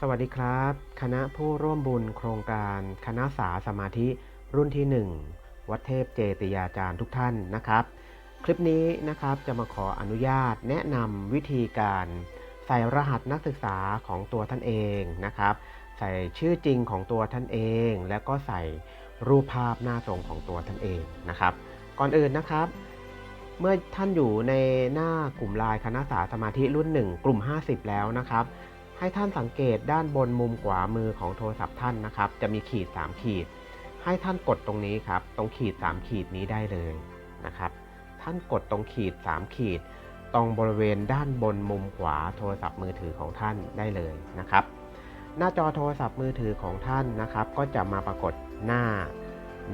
สวัสดีครับ คณะผู้ร่วมบุญโครงการ คณะสาสมาธิรุ่นที่ 1 วัดเทพเจติยาจารย์ทุกท่านนะครับ คลิปนี้นะครับจะมาขออนุญาตแนะนำวิธีการใส่รหัสนักศึกษาของตัวท่านเองนะครับ ใส่ชื่อจริงของตัวท่านเอง แล้วก็ใส่รูปภาพหน้าตรงของตัวท่านเองนะครับ ก่อนอื่นนะครับ เมื่อท่านอยู่ในหน้ากลุ่มไลน์คณะสาสมาธิรุ่น 1 กลุ่ม 50 แล้วนะครับ ให้ท่านสังเกตด้านบนมุมขวามือของโทรศัพท์ท่านนะครับ จะมีขีด 3 ขีด ให้ท่านกดตรงนี้ครับ ตรงขีด 3 ขีดนี้ได้เลยนะครับ ท่านกดตรงขีด 3 ขีด ตรงบริเวณด้านบนมุมขวาโทรศัพท์มือถือของท่านได้เลยนะครับ หน้าจอโทรศัพท์มือถือของท่านนะครับ ก็จะมาปรากฏหน้า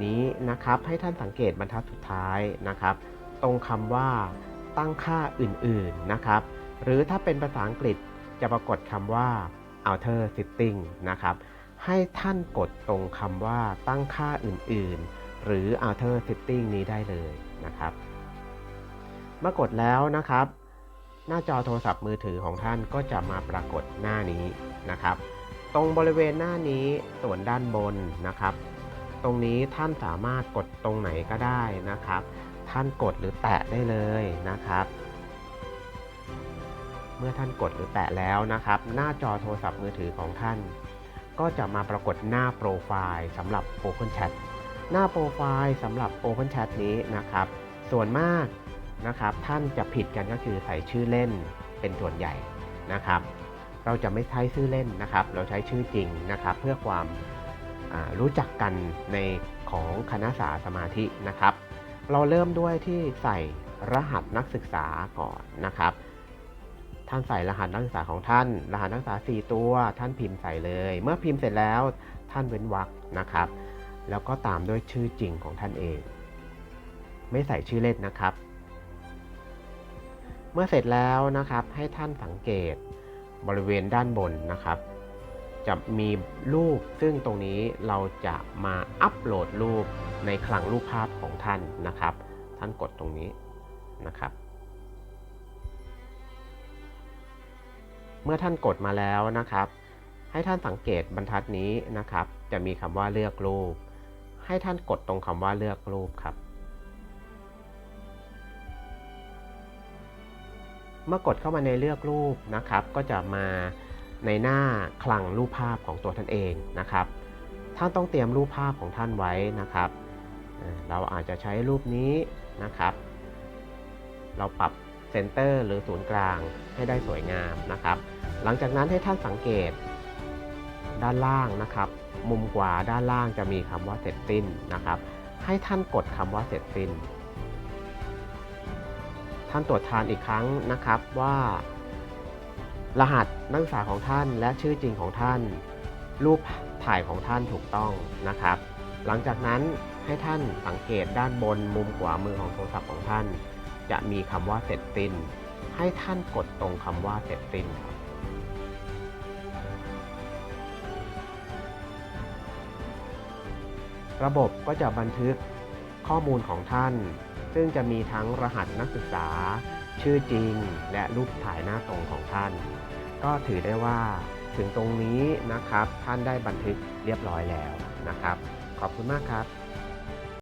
นี้นะครับ ให้ท่านสังเกตบรรทัดสุดท้ายนะครับ ตรงคำว่าตั้งค่าอื่นๆนะครับ หรือถ้าเป็นภาษาอังกฤษ จะปรากฏคำว่า outer setting นะครับให้ท่านกดตรงคำว่าตั้งค่าอื่นๆ หรือ outer setting นี้ได้เลยนะครับ เมื่อกดแล้วนะครับ หน้าจอโทรศัพท์มือถือของท่านก็จะมาปรากฏหน้านี้นะครับ ตรงบริเวณหน้านี้ส่วนด้านบนนะครับ ตรงนี้ท่านสามารถกดตรงไหนก็ได้นะครับ ท่านกดหรือแตะได้เลยนะครับ มื่อท่านกดหรือแตะแล้วนะครับ หน้าจอโทรศัพท์มือถือของท่าน ก็จะมาปรากฏหน้าโปรไฟล์สำหรับ Open Chat หน้าโปรไฟล์สำหรับ Open Chat นี้นะครับ ส่วนมากนะครับท่านจะผิดกันก็คือใส่ชื่อเล่นเป็นส่วนใหญ่นะครับ เราจะไม่ใช้ชื่อเล่นนะครับ เราใช้ชื่อจริงนะครับ เพื่อความรู้จักกันในของคณะสาสมาธินะครับ เราเริ่มด้วยที่ใส่รหัสนักศึกษาก่อนนะครับ ท่านใส่รหัสนักศึกษาของท่าน รหัสนักศึกษา 4 ตัว ท่านพิมพ์ใส่เลย เมื่อพิมพ์เสร็จแล้วท่านเว้นวรรคนะครับ แล้วก็ตามด้วยชื่อจริงของท่านเอง ไม่ใส่ชื่อเล่นนะครับ เมื่อเสร็จแล้วนะครับให้ท่านสังเกตบริเวณด้านบนนะครับ จะมีรูปซึ่งตรงนี้เราจะมาอัปโหลดรูปในคลังรูปภาพของท่านนะครับ ท่านกดตรงนี้นะครับ เมื่อท่านกดมาแล้วนะครับ ให้ท่านสังเกตบรรทัดนี้นะครับ จะมีคำว่าเลือกรูป ให้ท่านกดตรงคำว่าเลือกรูปครับ เมื่อกดเข้ามาในเลือกรูปนะครับ ก็จะมาในหน้าคลังรูปภาพของตัวท่านเองนะครับ ท่านต้องเตรียมรูปภาพของท่านไว้นะครับ เราอาจจะใช้รูปนี้นะครับ เราปรับเซนเตอร์หรือศูนย์กลางให้ได้สวยงามนะครับ หลังจากนั้นให้ท่านสังเกตด้านล่างนะครับ มุมขวาด้านล่างจะมีคำว่าเสร็จสิ้นนะครับ ให้ท่านกดคำว่าเสร็จสิ้น ท่านตรวจทานอีกครั้งนะครับว่า รหัสนักศึกษาของท่านและชื่อจริงของท่าน รูปถ่ายของท่านถูกต้องนะครับ หลังจากนั้นให้ท่านสังเกตด้านบนมุมขวามือของโทรศัพท์ของท่าน จะมีคำว่าเสร็จสิ้น ให้ท่านกดตรงคำว่าเสร็จสิ้นครับ ระบบก็จะบันทึกข้อมูลของท่าน ซึ่งจะมีทั้งรหัสนักศึกษา ชื่อจริง และรูปถ่ายหน้าตรงของท่าน ก็ถือได้ว่าถึงตรงนี้นะครับท่านได้บันทึกเรียบร้อยแล้วนะครับ ขอบคุณมากครับ